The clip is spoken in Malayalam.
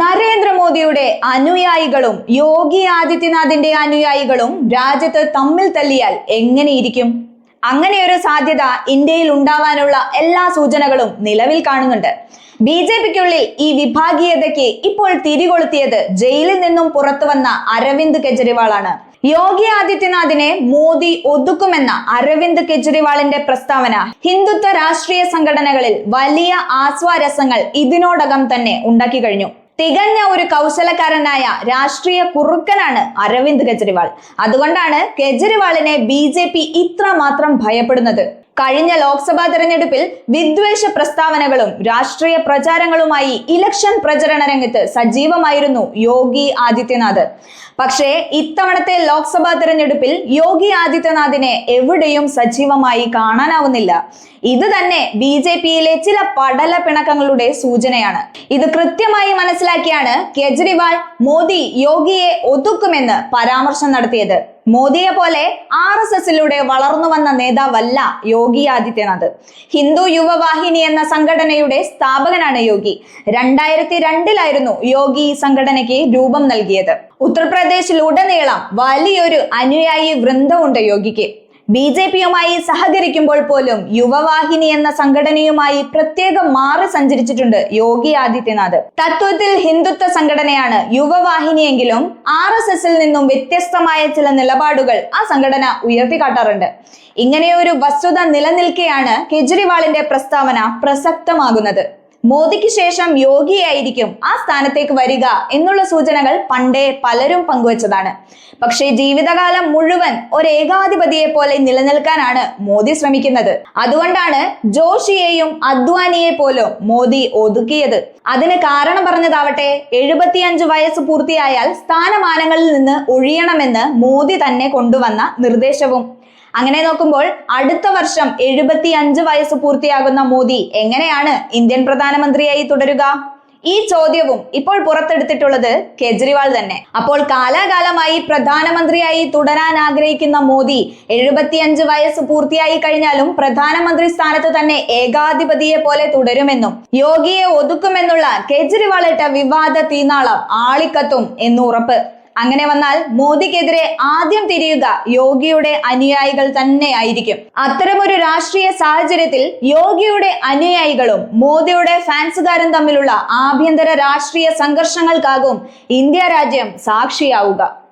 നരേന്ദ്രമോദിയുടെ അനുയായികളും യോഗി ആദിത്യനാഥിന്റെ അനുയായികളും രാജ്യത്ത് തമ്മിൽ തല്ലിയാൽ എങ്ങനെയിരിക്കും? അങ്ങനെയൊരു സാധ്യത ഇന്ത്യയിൽ ഉണ്ടാവാനുള്ള എല്ലാ സൂചനകളും നിലവിൽ കാണുന്നുണ്ട്. ബി ജെ പിക്കുള്ളിൽ ഈ വിഭാഗീയതയ്ക്ക് ഇപ്പോൾ തിരികൊളുത്തിയത് ജയിലിൽ നിന്നും പുറത്തു വന്ന അരവിന്ദ് കെജ്രിവാളാണ്. യോഗി ആദിത്യനാഥിനെ മോദി ഒതുക്കുമെന്ന അരവിന്ദ് കെജ്രിവാളിന്റെ പ്രസ്താവന ഹിന്ദുത്വ രാഷ്ട്രീയ സംഘടനകളിൽ വലിയ ആസ്വാരസങ്ങൾ ഇതിനോടകം തന്നെ ഉണ്ടാക്കി കഴിഞ്ഞു. തികഞ്ഞ ഒരു കൗശലക്കാരനായ രാഷ്ട്രീയ കുറുക്കനാണ് അരവിന്ദ് കെജ്രിവാൾ. അതുകൊണ്ടാണ് കെജ്രിവാളിനെ ബി ജെ പി ഇത്രമാത്രം ഭയപ്പെടുന്നത്. കഴിഞ്ഞ ലോക്സഭാ തെരഞ്ഞെടുപ്പിൽ വിദ്വേഷ പ്രസ്താവനകളും രാഷ്ട്രീയ പ്രചാരങ്ങളുമായി ഇലക്ഷൻ പ്രചരണ രംഗത്ത് സജീവമായിരുന്നു യോഗി ആദിത്യനാഥ്. പക്ഷേ ഇത്തവണത്തെ ലോക്സഭാ തെരഞ്ഞെടുപ്പിൽ യോഗി ആദിത്യനാഥിനെ എവിടെയും സജീവമായി കാണാനാവുന്നില്ല. ഇത് തന്നെ ബി ജെ പിയിലെ ചില പടല പിണക്കങ്ങളുടെ സൂചനയാണ്. ഇത് കൃത്യമായി മനസ്സിലാക്കിയാണ് കെജ്രിവാൾ മോദി യോഗിയെ ഒതുക്കുമെന്ന് പരാമർശം നടത്തിയത്. മോദിയെ പോലെ ആർ എസ് എസിലൂടെ വളർന്നു വന്ന നേതാവല്ല യോഗി ആദിത്യനാഥ്. ഹിന്ദു യുവവാഹിനി എന്ന സംഘടനയുടെ സ്ഥാപകനാണ് യോഗി. രണ്ടായിരത്തി രണ്ടിലായിരുന്നു യോഗി ഈ സംഘടനയ്ക്ക് രൂപം നൽകിയത്. ഉത്തർപ്രദേശിലുടനീളം വലിയൊരു അനുയായി വൃന്ദമുണ്ട് യോഗിക്ക്. ബി ജെ പിയുമായി സഹകരിക്കുമ്പോൾ പോലും യുവവാഹിനി എന്ന സംഘടനയുമായി പ്രത്യേകം മാറി സഞ്ചരിച്ചിട്ടുണ്ട് യോഗി ആദിത്യനാഥ്. തത്വത്തിൽ ഹിന്ദുത്വ സംഘടനയാണ് യുവവാഹിനിയെങ്കിലും ആർ എസ് എസിൽ നിന്നും വ്യത്യസ്തമായ ചില നിലപാടുകൾ ആ സംഘടന ഉയർത്തിക്കാട്ടാറുണ്ട്. ഇങ്ങനെയൊരു വസ്തുത നിലനിൽക്കെയാണ് കെജ്രിവാളിന്റെ പ്രസ്താവന പ്രസക്തമാകുന്നത്. മോദിക്ക് ശേഷം യോഗിയായിരിക്കും ആ സ്ഥാനത്തേക്ക് വരിക എന്നുള്ള സൂചനകൾ പണ്ടേ പലരും പങ്കുവച്ചതാണ്. പക്ഷേ ജീവിതകാലം മുഴുവൻ ഒരു ഏകാധിപതിയെ പോലെ നിലനിൽക്കാനാണ് മോദി ശ്രമിക്കുന്നത്. അതുകൊണ്ടാണ് ജോഷിയെയും അദ്വാനിയെ പോലും മോദി ഒതുക്കിയത്. അതിന് കാരണം പറഞ്ഞതാവട്ടെ എഴുപത്തിയഞ്ച് വയസ്സ് പൂർത്തിയായാൽ സ്ഥാനമാനങ്ങളിൽ നിന്ന് ഒഴിയണമെന്ന് മോദി തന്നെ കൊണ്ടുവന്ന നിർദ്ദേശവും. അങ്ങനെ നോക്കുമ്പോൾ അടുത്ത വർഷം എഴുപത്തി അഞ്ച് വയസ്സ് പൂർത്തിയാകുന്ന മോദി എങ്ങനെയാണ് ഇന്ത്യൻ പ്രധാനമന്ത്രിയായി തുടരുക? ഈ ചോദ്യവും ഇപ്പോൾ പുറത്തെടുത്തിട്ടുള്ളത് കെജ്രിവാൾ തന്നെ. അപ്പോൾ കാലാകാലമായി പ്രധാനമന്ത്രിയായി തുടരാൻ ആഗ്രഹിക്കുന്ന മോദി എഴുപത്തിയഞ്ച് വയസ്സ് പൂർത്തിയായി കഴിഞ്ഞാലും പ്രധാനമന്ത്രി സ്ഥാനത്ത് തന്നെ ഏകാധിപതിയെ പോലെ തുടരുമെന്നും യോഗിയെ ഒതുക്കുമെന്നുള്ള കെജ്രിവാൾ ഇട്ട വിവാദ തീനാളം ആളിക്കത്തും എന്നുറപ്പ്. അങ്ങനെ വന്നാൽ മോദിക്കെതിരെ ആദ്യം തിരിയുക യോഗിയുടെ അനുയായികൾ തന്നെയായിരിക്കും. അത്തരമൊരു രാഷ്ട്രീയ സാഹചര്യത്തിൽ യോഗിയുടെ അനുയായികളും മോദിയുടെ ഫാൻസുകാരും തമ്മിലുള്ള ആഭ്യന്തര രാഷ്ട്രീയ സംഘർഷങ്ങൾക്കാകും ഇന്ത്യ രാജ്യം സാക്ഷിയാവുക.